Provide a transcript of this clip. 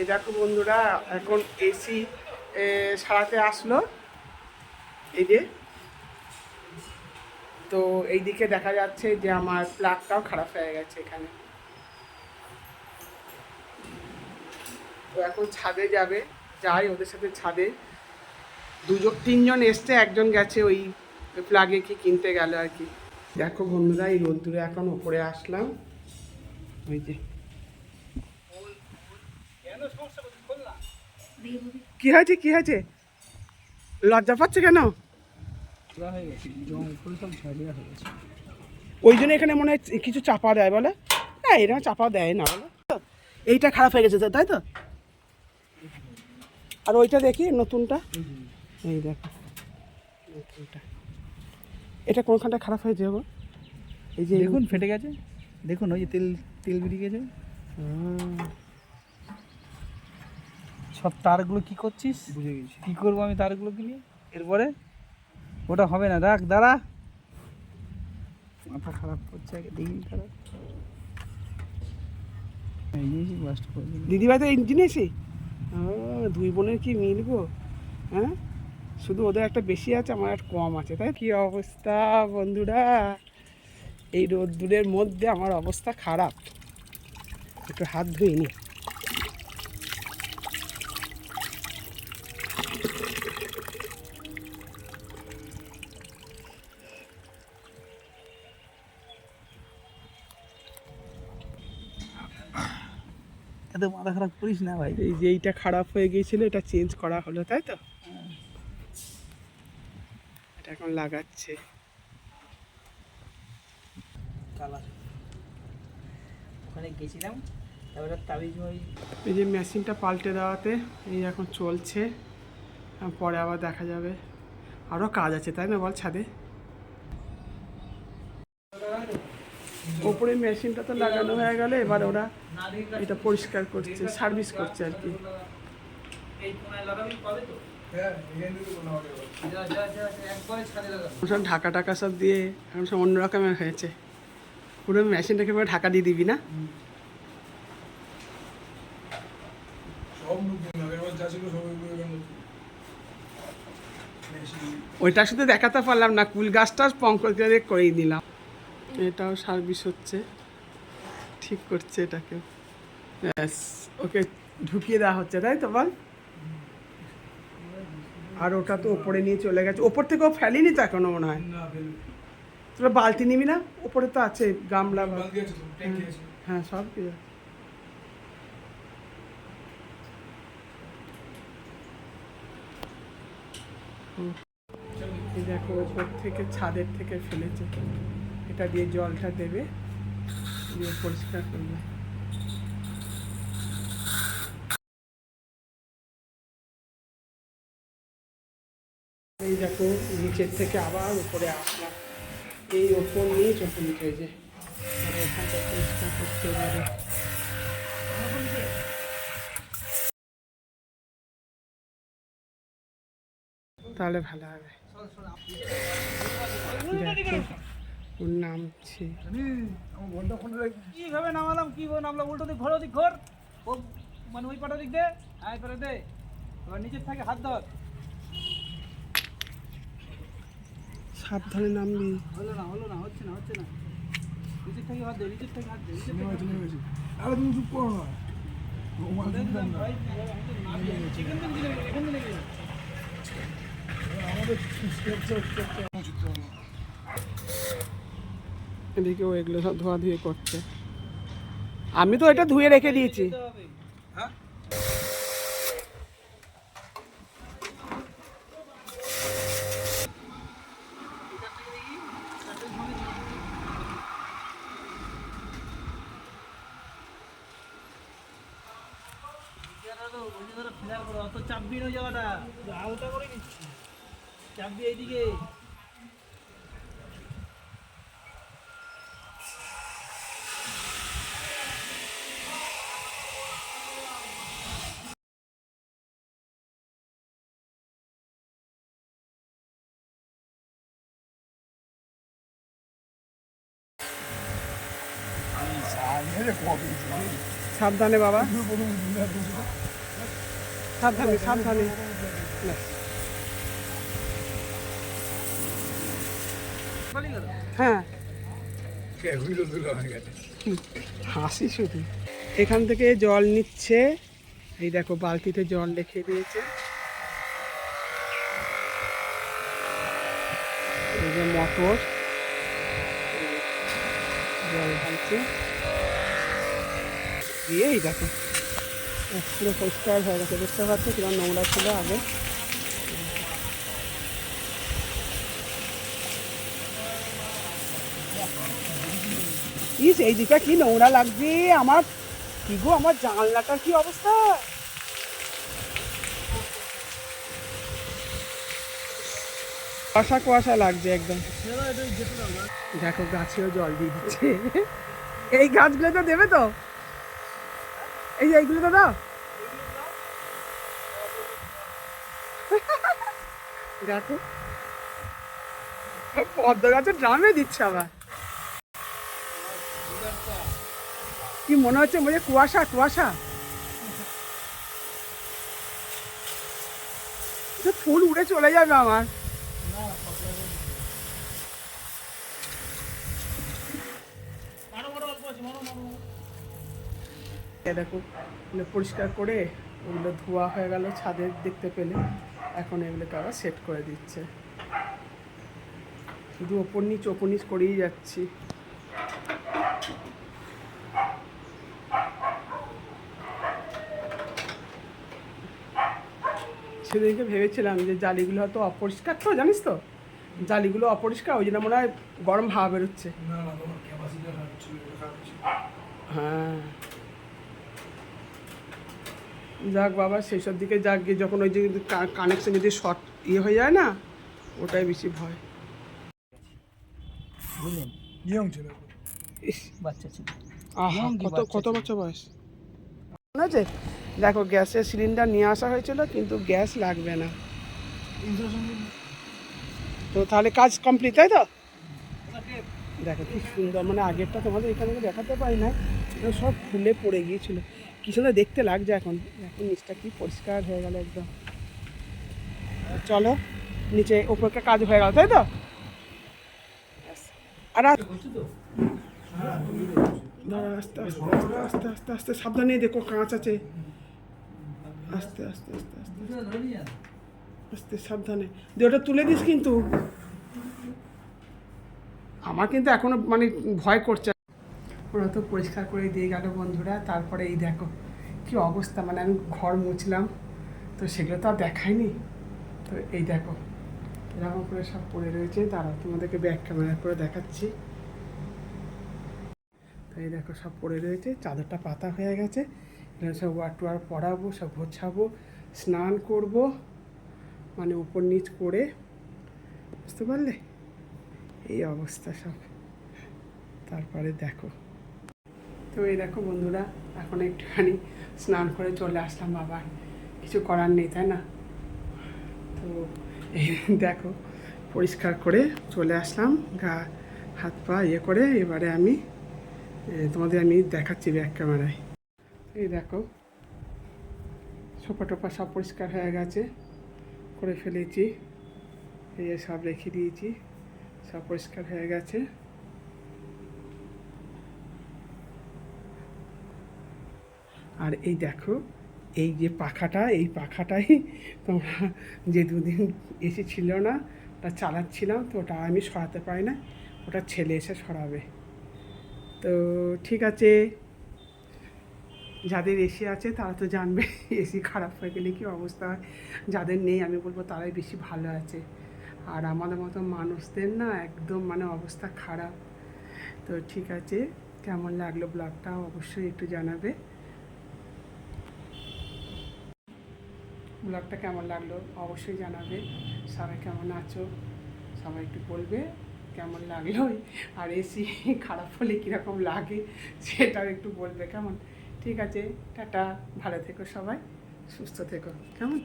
এই দেখো বন্ধুরা, এখন এসি সারাতে আসলো। এই যে। তো এইদিকে দেখা যাচ্ছে যে আমার প্লাগটাও খারাপ হয়ে গেছে এখানে। তো এখন ছাদে যাবে, যাই ওদের সাথে ছাদে। দুজন, তিনজন এসছে, একজন গেছে ওই প্লাগে কি কিনতে গেল আর কি। দেখো বন্ধুরা, এই রোদ্দুরে এখন ওপরে আসলাম। ওই যে। কি হয়েছে কি হয়েছে? লজ্জা পাচ্ছে কেন? ওই জন্য এখানে মনে হয় কিছু চাপা দেয় বলে। না এরকম চাপা দেয় না বলে। এইটা খারাপ হয়ে গেছে তাই তো? আর ওইটা দেখি নতুনটা। এই দেখো নতুনটা। এটা কোনখানটা খারাপ হয়েছে গো? এই যে দেখুন ফেটে গেছে। দেখুন ওই যে তেল তেল বেরিয়ে গেছে। হুম, সব তারগুলো কি করছিস? বুঝে গেছি। কি করব আমি তারগুলোকে নিয়ে? এরপরে? ওটা হবে না রাখ দাঁড়া। মাথা খারাপ করছে আগে দেখি। দিল। দিদিভাই তো ইঞ্জিনিয়ারই দুই বোনের কি মিল গো? হ্যাঁ? শুধু ওদের একটা বেশি আছে আমার একটা কম আছে তাই কি অবস্থা বন্ধুরা? এই রোদ্দুরের মধ্যে আমার অবস্থা খারাপ। একটু হাত ধুয়ে নি। এত মাথা খারাপ করিস না ভাই। এই যে এইটা খারাপ হয়ে গিয়েছিল এটা চেঞ্জ করা হলো তাই তো? এটা এখন লাগাচ্ছে। কালার। ওখানে গেছিলাম তারপরে তাবিজ ওই এই যে মেশিনটা পাল্টে দেওয়াতে এই এখন চলছে পরে আবার দেখা যাবে। আরও কাজ আছে তাই না বল ছাদে? ওপরে মেশিনটা তো লাগানো হয়ে গেলে এবার ওরা এটা পরিষ্কার করছে সার্ভিস করছে আর কি। এই কোনায় লাগাবি পাবে তো যা যা যা যা, একবারে ছাদে লাগাবো সব ঢাকা টাকা সব দিয়ে এখন সব অন্য রকমের হয়েছে। পুরো মেশিনটাকে এবার ঢাকা দিয়ে দিবি না? সব নতুন আগেরবার যা ছিল সব এগুলো এবার নতুন মেশিন ওইটা শুধু দেখাতে পারলাম না কুল গাছটা পঙ্কজ দিয়ে করেই দিলাম। এটাও সার্ভিস হচ্ছে। ঠিক করছে এটাকে। ব্যাস ওকে ঢুকিয়ে দেওয়া হচ্ছে তাই তো বল? আর ওটা তো ওপরে নিয়ে চলে গেছে। ওপর থেকে ও ফেলেনি তো এখনও মনে হয়? তোরা বালতি নিবি না? ওপরে তো আছে গামলা আছে হ্যাঁ সব কিছু। দেখো ওপর থেকে ছাদের থেকে ফেলেছে। এটা দিয়ে জলটা দেবে, দিয়ে পরিষ্কার করবে। এই দেখো, নিচের থেকে আবার উপরে আসলাম এই ওপর নিচ ওপর নিচে যে পরিষ্কার করতে পারে। তাহলে ভালো হবে। ওর নামছে কীভাবে নামালাম কি করে নামলাম উল্টো দিক ঘর দিক ঘর ও মানে ওই পাটা দিক দে আয় পারে দে এবার নিচের থেকে হাত ধর সাবধানে নামবি হলো না হলো না হচ্ছে না হচ্ছে না নিচের থেকে হাত দে নিচের থেকে হাত দে নিচের থেকে হাত দে। আরে তুমি চুপ করো না ও মাছ দিবেন না ভাই, চিকেন তো দিলে এখান থেকে লেগে যাবে। আমাদের স্ট্রাকচার স্ট্রাকচার উচিত হবে এদিকে ও এগুলো সব ধোয়া ধুয়ে করছে আমি তো এটা ধুয়ে রেখে দিয়েছি জায়গাটা তো ওই জায়গাটা clear করো, নিচ্ছি। চাপবি এইদিকে। সাবধানে বাবা। সাবধানে সাবধানে। হ্যাঁ। হাসি শুধু। এখান থেকে জল নিচ্ছে। এই দেখো, বালতিতে জল রেখে দিয়েছে। এই যে মটর। জল ঢালছে। দিয়ে এই দেখো পুরো পরিষ্কার হয়ে গেছে বুঝতে পারছ কীরকম নোংরা ছিল আগে। ইস এই কি নোংরা আমার কি গো, আমার জানলাটার কি অবস্থা? কুয়াশা কুয়াশা লাগছে একদম। দেখো, গাছেও জল দিয়ে দিচ্ছে। এই গাছগুলো তো দেবে তো? এই যে এইগুলো দাও। দেখো। পদ্ম গাছের ড্রামে দিচ্ছে আবার। কি মনে হচ্ছে মনে কুয়াশা কুয়াশা? ফুল উড়ে চলে যাবে আমার। এ দেখো এগুলো পরিষ্কার করে ওগুলো ধোয়া হয়ে গেল ছাদে দেখতে পেলে। এখন এগুলোকে আবার সেট করে দিচ্ছে। শুধু ওপর নিচ ওপর নিচ করেই যাচ্ছি। সেদিনকে ভেবেছিলাম যে জালিগুলো হয়তো অপরিষ্কার তো জানিস তো? জালিগুলো অপরিষ্কার ওই জন্য মনে হয় গরম হাওয়া বেরোচ্ছে। হ্যাঁ। যাক বাবা সেই সব দিকে যাক গিয়ে যখন ওই যে কানেকশন যদি শর্ট ইয়ে হয়ে যায় না ওটাই বেশি ভয়। ইয়ং ছিল বাচ্চা ছিল। কত কত বছর বয়স? মনে আছে দেখো গ্যাসের সিলিন্ডার নিয়ে আসা হয়েছিল কিন্তু গ্যাস লাগবে না। তো তাহলে কাজ কমপ্লিট তাই তো? দেখো কি সুন্দর মানে আগেরটা তোমাদের এখানে দেখাতে পারি না সব ফুলে পড়ে গিয়েছিল। কি সুন্দর দেখতে লাগছে এখন এখন নিচটা কি পরিষ্কার হয়ে গেল একদম চলো নিচে ওপরকার কাজ হয়ে গেল তাই তো আর আস্তে আস্তে আস্তে আস্তে আস্তে আস্তে সাবধানে দেখো কাঁচ আছে আস্তে আস্তে আস্তে আস্তে আস্তে সাবধানে দিয়ে ওটা তুলে দিস কিন্তু আমার কিন্তু এখনও মানে ভয় করছে ওরা তো পরিষ্কার করে দিয়ে গেল বন্ধুরা, তারপরে এই দেখো কি অবস্থা মানে আমি ঘর মুছলাম, তো সেগুলো তো আর দেখায়নি তো এই দেখো, এরকম করে সব পড়ে রয়েছে তারা তোমাদেরকে ব্যাক ক্যামেরা করে দেখাচ্ছি। তো এই দেখো সব পড়ে রয়েছে, চাদরটা পাতা হয়ে গেছে এখানে সব ওয়ার টুয়ার পরাবো, সব গোছাবো, স্নান করব মানে উপর নিচ করে, বুঝতে পারলে? এই অবস্থা সব। তারপরে দেখো। তো এই দেখো বন্ধুরা, এখন একটুখানি স্নান করে চলে আসলাম আবার। কিছু করার নেই, তাই না? তো দেখো, পরিষ্কার করে চলে আসলাম, গা, হাত পা ইয়ে করে এবারে আমি তোমাদের আমি দেখাচ্ছি ব্যাক ক্যামেরায়। এই দেখো, সোফা টোপা সব পরিষ্কার হয়ে গেছে, করে ফেলেছি, এই সব রেখে দিয়েছি, সব পরিষ্কার হয়ে গেছে। আর এই দেখো, এই যে পাখাটা, এই পাখাটাই তোমরা যে দুদিন এসে ছিল না ওটা চালাচ্ছিলাম, তো ওটা আমি সরাতে পারি না, ওটা ছেলে এসে সরাবে। তো ঠিক আছে, যাদের এসি আছে তারা তো জানবে, এসি খারাপ হয়ে গেলে কী অবস্থা হয়। যাদের নেই, আমি বলব তারাই বেশি ভালো আছে। আর আমাদের মতো মানুষদের না একদম মানে অবস্থা খারাপ। তো ঠিক আছে, কেমন লাগল ব্লগটা অবশ্যই একটু জানাবে। ব্লগটা কেমন লাগল অবশ্যই জানাবে। সবাই কেমন আছো? সবাই একটু বলবে কেমন লাগল। আর এসি খারাপ হলে কীরকম লাগে সেটাও একটু বলবে, কেমন? ঠিক আছে, টাটা, ভালো থেকো সবাই, সুস্থ থেকো, কেমন?